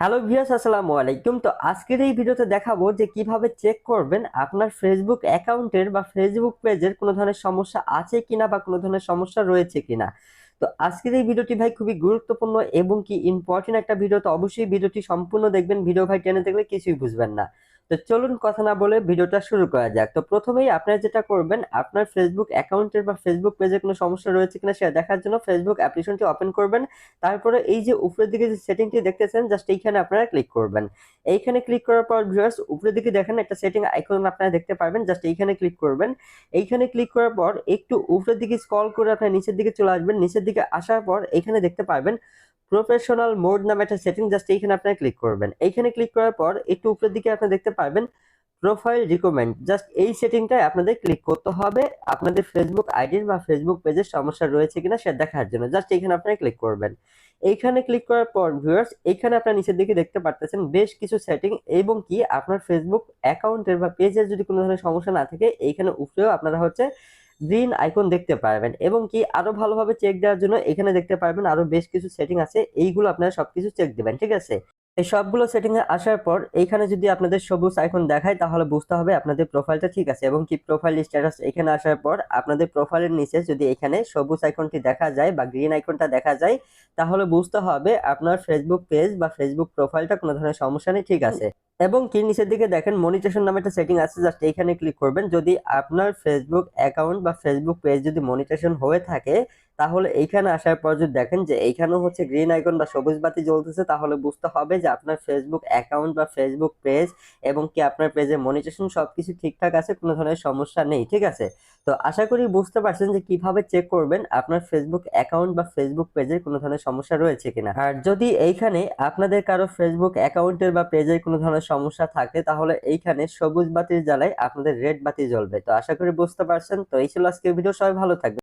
Hello viewers, আসসালামু আলাইকুম। তো আজকের এই ভিডিওতে দেখাবো যে কীভাবে চেক করবেন আপনার ফেসবুক অ্যাকাউন্টের বা ফেসবুক পেজের কোনো ধরনের সমস্যা আছে কিনা বা কোনো ধরনের সমস্যা রয়েছে কিনা। তো আজকের এই ভিডিওটি ভাই খুবই গুরুত্বপূর্ণ এবং কি ইম্পর্টেন্ট একটা ভিডিও। তো অবশ্যই ভিডিওটি সম্পূর্ণ দেখবেন। ভিডিও ভাই টেনে দেখলে কিছুই বুঝবেন না। তো চলুন কথা না বলে ভিডিওটা শুরু করা যাক। তো প্রথমেই আপনারা যেটা করবেন, আপনার ফেসবুক অ্যাকাউন্টের বা ফেসবুক পেজে কোনো সমস্যা রয়েছে কিনা সেটা দেখার জন্য ফেসবুক অ্যাপ্লিকেশনটি ওপেন করবেন। তারপরে এই যে উপরের দিকে যে সেটিংটি দেখতেছেন জাস্ট এইখানে আপনারা ক্লিক করবেন। এইখানে ক্লিক করার পর ভিউয়ার্স উপরের দিকে দেখেন একটা সেটিং আইকন আপনারা দেখতে পারবেন জাস্ট এইখানে ক্লিক করবেন। এইখানে ক্লিক করার পর একটু উপরের দিকে স্ক্রল করে আপনার নিচের দিকে চলে আসবেন। নিচের দিকে আসার পর এইখানে দেখতে পারবেন প্রফেশনাল মোড নামে একটা সেটিং জাস্ট এইখানে আপনারা ক্লিক করবেন। এইখানে ক্লিক করার পর একটু উপরের দিকে আপনারা দেখতে পারবেন প্রোফাইল রিকমেন্ড জাস্ট এই সেটিংটায় আপনাদের ক্লিক করতে হবে। আপনাদের ফেসবুক আইডির বা ফেসবুক পেজের সমস্যা রয়েছে কিনা সেটা দেখার জন্য জাস্ট এইখানে আপনারা ক্লিক করবেন। এইখানে ক্লিক করার পর ভিউয়ার্স এইখানে আপনারা নিচের দিকে দেখতে পারতেছেন বেশ কিছু সেটিং এবং কি আপনার ফেসবুক অ্যাকাউন্টের বা পেজের যদি কোনো ধরনের সমস্যা না থাকে, এইখানে উপরেও আপনারা হচ্ছে গ্রিন আইকন দেখতে পারবেন এবং কি আরও ভালোভাবে চেক দেওয়ার জন্য এখানে দেখতে পারবেন আরও বেশ কিছু সেটিং আছে। এইগুলো আপনারা সবকিছু চেক দিবেন, ঠিক আছে? এই সবগুলো সেটিং এ আসার পর এইখানে যদি আপনাদের সবুজ আইকন দেখায় তাহলে বুঝতে হবে আপনাদের প্রোফাইলটা ঠিক আছে এবং কি প্রোফাইল স্ট্যাটাস এখানে আসার পর আপনাদের প্রোফাইলের নিচে যদি এখানে সবুজ আইকনটি দেখা যায় বা গ্রিন আইকনটা দেখা যায় তাহলে বুঝতে হবে আপনার ফেসবুক পেজ বা ফেসবুক প্রোফাইলটা কোনো ধরনের সমস্যা নেই, ঠিক আছে? এবং কি নিচের দিকে দেখেন মনিটেশন নামে একটা সেটিং আছে জাস্ট এইখানে ক্লিক করবেন। যদি আপনার ফেসবুক অ্যাকাউন্ট বা ফেসবুক পেজ যদি মনিটেশন হয়ে থাকে তাহলে এইখানে আসার পর যদি দেখেন যে এইখানেও হচ্ছে গ্রিন আইকন বা সবুজ বাতি জ্বলতেছে, তাহলে বুঝতে হবে যে আপনার ফেসবুক অ্যাকাউন্ট বা ফেসবুক পেজ এবং কি আপনার পেজে মনিটেশন সবকিছু ঠিকঠাক আছে, কোনো ধরনের সমস্যা নেই, ঠিক আছে? তো আশা করি বুঝতে পারছেন যে কীভাবে চেক করবেন আপনার ফেসবুক অ্যাকাউন্ট বা ফেসবুক পেজের কোনো ধরনের সমস্যা রয়েছে কিনা। আর যদি এইখানে আপনাদের কারও ফেসবুক অ্যাকাউন্টের বা পেজের কোনো ধরনের সমস্যা থাকে, তাহলে এইখানে সবুজ বাতির জ্বালায় আপনাদের রেড বাতি জ্বলবে। তো আশা করি বুঝতে পারছেন। তো এই ছিল আজকের ভিডিও সবাই ভালো থাকবে